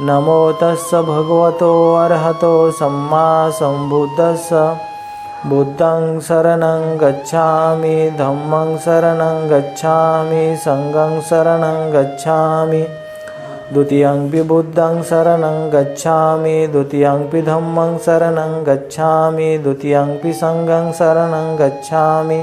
नमो तस्य भगवतो अर्हतो सम्मा सम्बुद्धस्य बुद्धं शरणं गच्छामि धम्मं शरणं गच्छामि सङ्गं शरणं गच्छामि। द्वितीयंपि बुद्धं शरणं गच्छामि द्वितीयंपि धम्मं शरणं गच्छामि द्वितीयंपि सङ्गं शरणं गच्छामि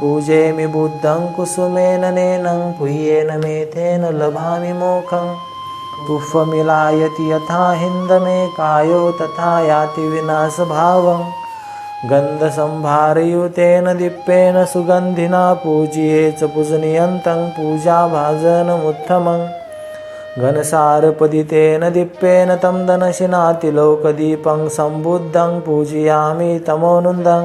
पूजेमि बुद्धं कुसुमेन नेनं पुह्येन मेथेन लभामि मोखं। पुष्पमिलायति यथा हिन्दमे कायो तथा याति विनाशभावम् गन्धसंभारयुतेन दीप्येन सुगन्धिना पूज्ये च पूजनीयन्तं पूजाभाजनमुत्तमं। घनसारपदितेन दीप्येन तं दनशिनातिलोकदीपं सम्बुद्धं पूजयामि तमोनुन्दं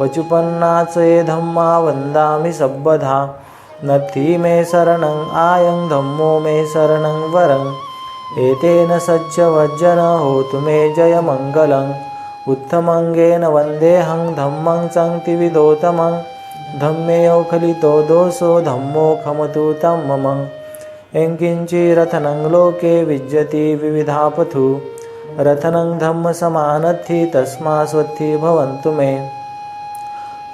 पचुपन्नाचे धम्मा वन्दामि सब्बधा। नथी मे शरणं आयं धम्मो मे शरणं वरं। एतेन सज्जवज्जन होतु मे जयमङ्गलम्। उत्तमङ्गेन वन्देऽहं धम्मं सङ्क्तिविदोतमं धम्मेयो खलितो दोषो धम्मो खमतु तं मम यङ्किञ्चिरथनं लोके विज्यति विविधापथु। रथनं धम्मसमानत्थि तस्मा स्वत्थि भवन्तु मे।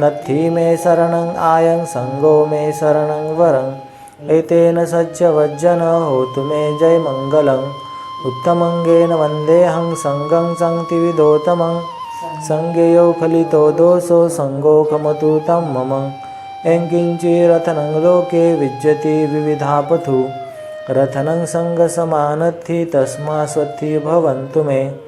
नत्थि मे शरणं आयं सङ्गो मे शरणं वरं। एतेन सज्जवज्जन होतु मे जयमङ्गलम् उत्तमङ्गेन वन्देऽहं सङ्गं सङ्क्तिविदोतमं सङ्गेयो फलितो दोषो सङ्गोकमतु तं मम। यङ्किञ्चिरथनं लोके विज्यति विविधापथु। रथनं सङ्गसमानत्थि तस्मा स्वत्थि भवन्तु मे।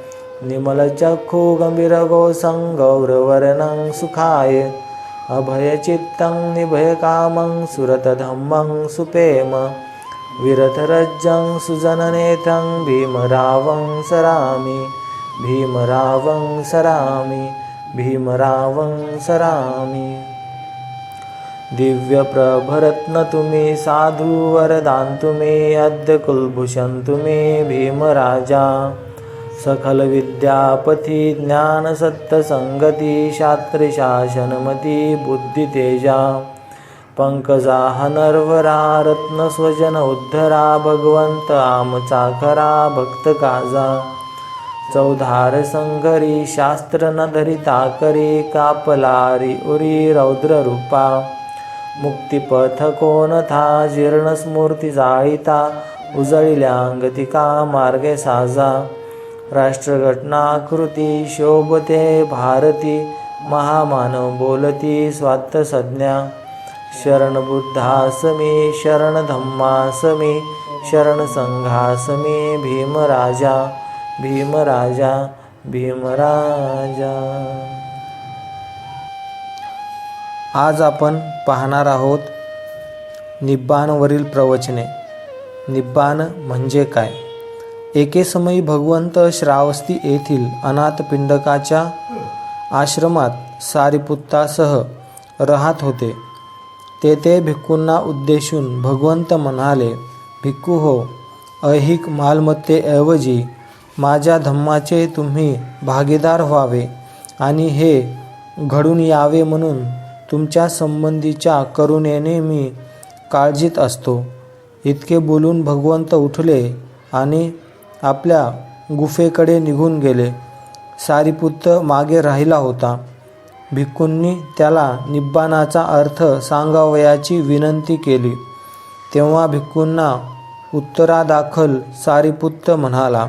निमलचक्षुगम्भीरगोसं गौरवर्णं सुखाय। अभयचित्तं निभयकामं सुरतधम्मं सुपेम। विरथरज्जं सुजननेतं भीमरावं सरामि। भीमरावं सरामि। भीमरावं सरामि। दिव्यप्रभरत्न मे साधुवरदान्तु मे अद्य कुलभूषन्तु मे भीमराजा। सकलविद्यापथि ज्ञानसत्तसङ्गति शास्त्रशासनमति बुद्धितेजा पङ्कजाः नर्वरा रत्नस्वजन उद्धरा भगवंत भगवन्त भक्त भक्तकाजा चौधार संघरी शास्त्र न धरिता करी कापलारी उरी रौद्ररूपा मुक्तिपथ कोणथा जीर्णस्मूर्ती जाळीता उजळिल्यांगतिका मार्गे साजा। राष्ट्रघटनाकृती शोभते भारती महामानव बोलती स्वात्त संज्ञा शरण बुद्धासमी शरण धम्मासमी शरण भीमराजा। भीमराजा भीमराजा। आज आपण पाहणार आहोत निब्बाणवरील प्रवचने. निब्बाण म्हणजे काय? एकेसमयी भगवंत श्रावस्ती येथील अनाथ पिंडकाच्या आश्रमात सारिपुत्तासह राहत होते. तेथे भिक्खूंना उद्देशून भगवंत म्हणाले भिक्खू हो ऐहिक मालमत्तेऐवजी माझ्या धम्माचे तुम्ही भागीदार व्हावे आणि हे घडून यावे म्हणून तुमच्या संबंधीच्या करुणेने मी काळजीत असतो. इतके बोलून भगवंत उठले आणि आपल्या गुफेकडे निघून गेले. सारीपुत्र मागे राहिला होता. भिक्खूंनी त्याला निब्बाणाचा अर्थ सांगावयाची विनंती केली. तेव्हा भिक्खूंना उत्तरादाखल सारीपुत्र म्हणाला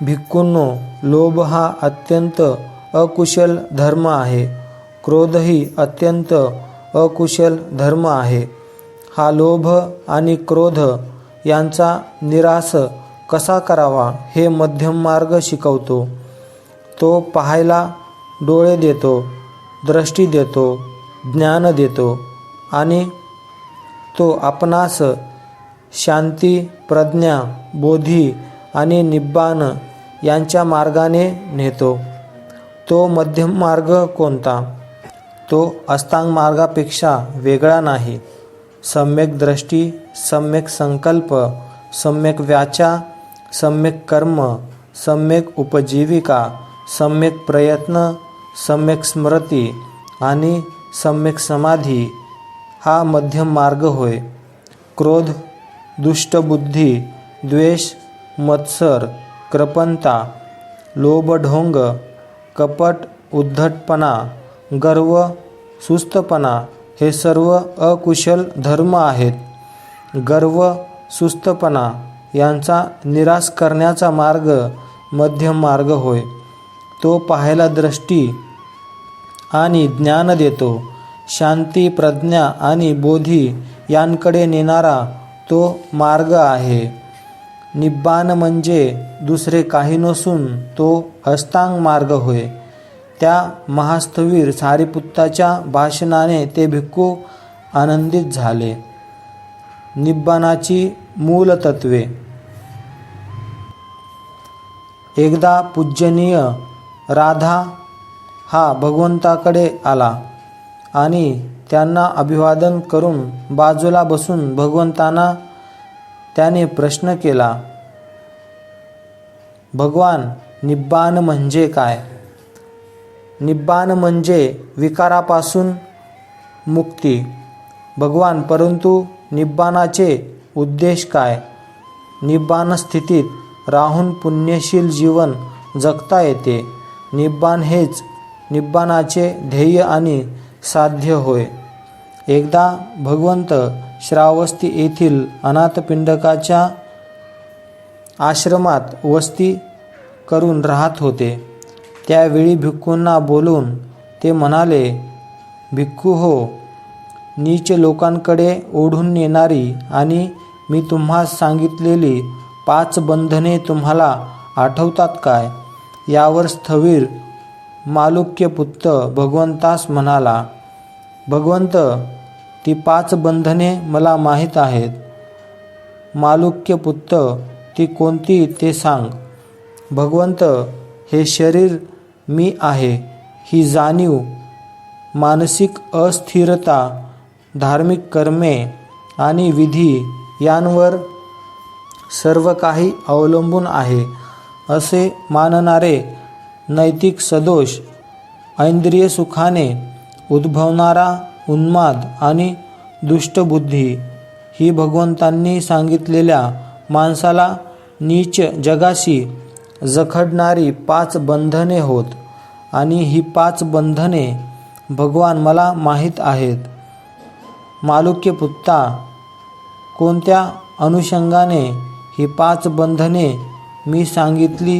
भिक्खूंनो लोभ हा अत्यंत अकुशल धर्म आहे. क्रोधही अत्यंत अकुशल धर्म आहे. हा लोभ आणि क्रोध यांचा निराश कसा करावा हे मध्यम मार्ग शिकवतो. तो पाहायला डोळे देतो दृष्टी देतो ज्ञान देतो आणि तो आपणास शांती प्रज्ञा बोधी आणि निब्बाण यांच्या मार्गाने नेतो. तो मध्यम मार्ग कोणता? तो अस्तांग मार्गापेक्षा वेगळा नाही. सम्यक दृष्टी सम्यक संकल्प सम्यक व्याचा सम्यक कर्म सम्यक उपजीविका सम्यक प्रयत्न सम्यक स्मृती आणि सम्यक समाधी हा मध्यम मार्ग होय. क्रोध दुष्टबुद्धी द्वेष मत्सर कृपणता लोभढोंग कपट उद्धटपणा गर्व सुस्तपणा हे सर्व अकुशल धर्म आहेत. गर्व सुस्तपणा यांचा निराश करण्याचा मार्ग मध्यम मार्ग होय. तो पाहायला दृष्टी आणि ज्ञान देतो. शांती प्रज्ञा आणि बोधी यांकडे नेणारा तो मार्ग आहे. निब्बाण म्हणजे दुसरे काही नसून तो हस्तांग मार्ग होय. त्या महास्थवीर सारीपुत्ताच्या भाषणाने ते भिक्खू आनंदित झाले. निब्बाणाची मूलतत्वे. एकदा पूजनीय राधा हा भगवंताकडे आला आणि त्यांना अभिवादन करून बाजूला बसून भगवंतांना त्याने प्रश्न केला भगवान निब्बाण म्हणजे काय? निब्बाण म्हणजे विकारापासून मुक्ती. भगवान परंतु निब्बाणाचे उद्देश काय? निब्बाण स्थितीत राहून पुण्यशील जीवन जगता येते. निब्बाण हेच निब्बाणाचे ध्येय आणि साध्य होय. एकदा भगवंत श्रावस्ती येथील अनाथपिंडकाच्या आश्रमात वस्ती करून राहत होते. त्यावेळी भिक्खूंना बोलून ते म्हणाले भिक्खू हो नीच लोकांकडे ओढून नेणारी आणि मी तुम्हास सांगितलेली पाच बंधने तुम्हाला आठवतात काय? यावर स्थवीर मालुक्यपुत्र भगवंतास म्हणाला भगवंत ती पाच बंधने मला माहीत आहेत. मालुक्यपुत्र ती कोणती ते सांग. भगवंत हे शरीर मी आहे. ही जाणीव मानसिक अस्थिरता धार्मिक कर्मे आणि विधी यांवर सर्व काही अवलंबून आहे असे मानणारे नैतिक सदोष ऐंद्रिय सुखाने उद्भवणारा उन्माद आणि दुष्टबुद्धी ही भगवंतांनी सांगितलेल्या माणसाला नीच जगाशी जखडणारी पाच बंधने होत आणि ही पाच बंधने भगवान मला माहीत आहेत. मालुक्य पुत्ता कोणत्या अनुषंगाने ही पाच बंधने मी सांगितली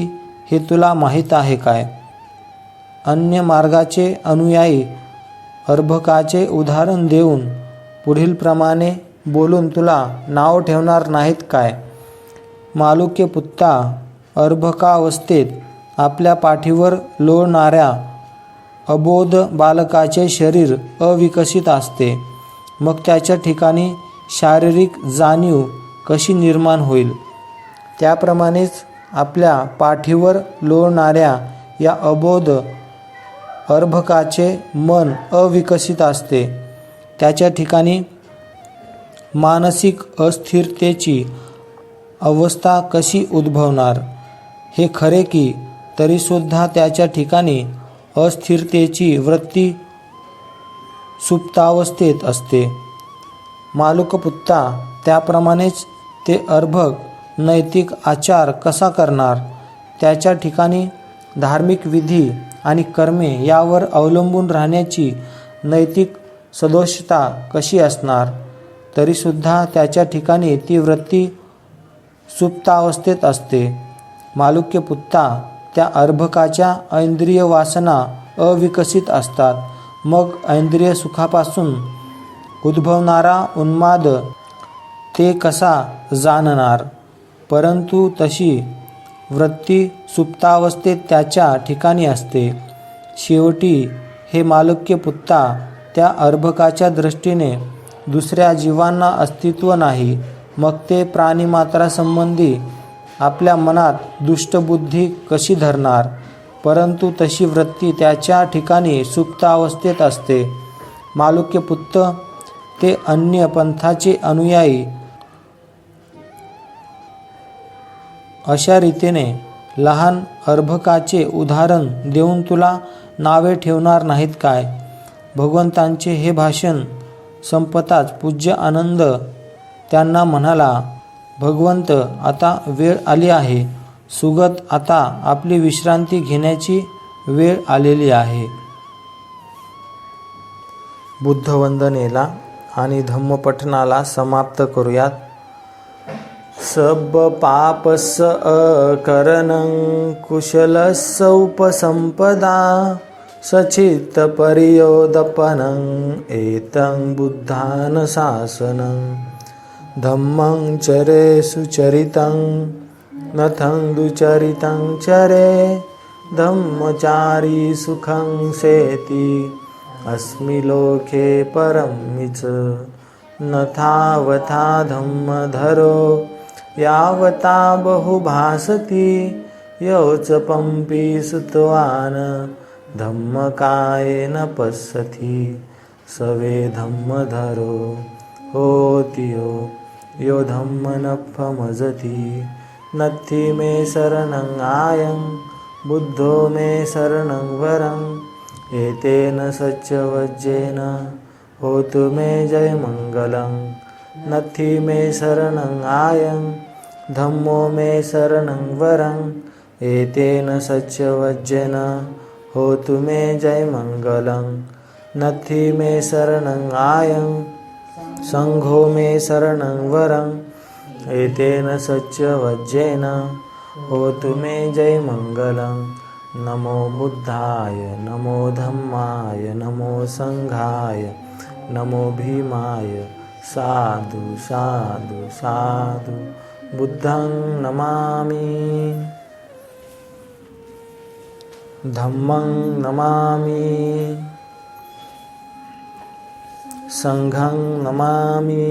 हे तुला माहीत आहे काय? अन्य मार्गाचे अनुयायी अर्भकाचे उदाहरण देऊन पुढील प्रमाणे बोलून तुला नाव ठेवणार नाहीत काय? मालुक्य पुत्ता अर्भकावस्थेत आपल्या पाठीवर लोळणाऱ्या अबोध बालकाचे शरीर अविकसित असते. मग त्याच्या ठिकाणी शारीरिक जाणीव कशी निर्माण होईल? त्याप्रमाणेच आपल्या पाठीवर लोळणाऱ्या या अबोध अर्भकाचे मन अविकसित असते. त्याच्या ठिकाणी मानसिक अस्थिरतेची अवस्था कशी उद्भवणार? हे खरे की तरीसुद्धा त्याच्या ठिकाणी अस्थिरतेची वृत्ती सुप्तावस्थेत असते. मालुकपुत्ता त्याप्रमाणेच ते अर्भक नैतिक आचार कसा करणार? त्याच्या ठिकाणी धार्मिक विधी आणि कर्मे यावर अवलंबून राहण्याची नैतिक सदोषता कशी असणार? तरीसुद्धा त्याच्या ठिकाणी ती वृत्ती सुप्तावस्थेत असते. मालुक्य पुत्ता त्या अर्भकाच्या ऐंद्रिय वासना अविकसित असतात. मग ऐंद्रिय सुखापासून उद्भवणारा उन्माद ते कसा जाणणार? परंतु तशी वृत्ती सुप्तावस्थेत त्याच्या ठिकाणी असते. शेवटी हे मालुक्य पुत्ता त्या अर्भकाच्या दृष्टीने दुसऱ्या जीवांना अस्तित्व नाही. मग ते प्राणीमात्रासंबंधी आपल्या मनात दुष्टबुद्धी कशी धरणार? परंतु तशी वृत्ती त्याच्या ठिकाणी सुप्त अवस्थेत असते. मालुक्यपुत्त ते अन्य पंथाचे अनुयायी अशा रीतीने लहान अर्भकाचे उदाहरण देऊन तुला नावे ठेवणार नाहीत काय? भगवंतांचे हे भाषण संपताच पूज्य आनंद त्यांना म्हणाला भगवंत आता वेळ आली आहे. सुगत आता आपली विश्रांती घेण्याची वेळ आलेली आहे. बुद्धवंदनेला आणि धम्मपठनाला समाप्त करूयात. सब पापस अकरणं कुशल सौपसंपदा सचित परियोदपनं एतं बुद्धान शासनं धम्मं चरे सुचरितं नथं दुचरितं चरे धम्मचारी सुखं सेति अस्मि लोके परमिच नथावथा धम्मधरो यावता बहुभासति यो च पम्पी सुतवान् धम्मकायेन पश्यति। सवे धम्मधरो होति यो यो नत्थि मे शरणं आयं बुद्धो मे शरणं वरं। एतेन सच्चवज्जेन होतु मे जयमङ्गलं। नत्थि मे शरणं आयं धम्मो मे शरणं वरम् एतेन सच्चवज्जेन होतु मे जयमङ्गलं। नत्थि मे शरणं आयं सङ्घो मे शरणं वरं। एतेन सच्चवज्रेन होतु मे जयमङ्गलं। नमो बुद्धाय नमो धम्माय नमो सङ्घाय नमो भीमाय। साधु साधु साधु बुद्धं नमामि। धम्मं नमामि। सङ्घं नमामि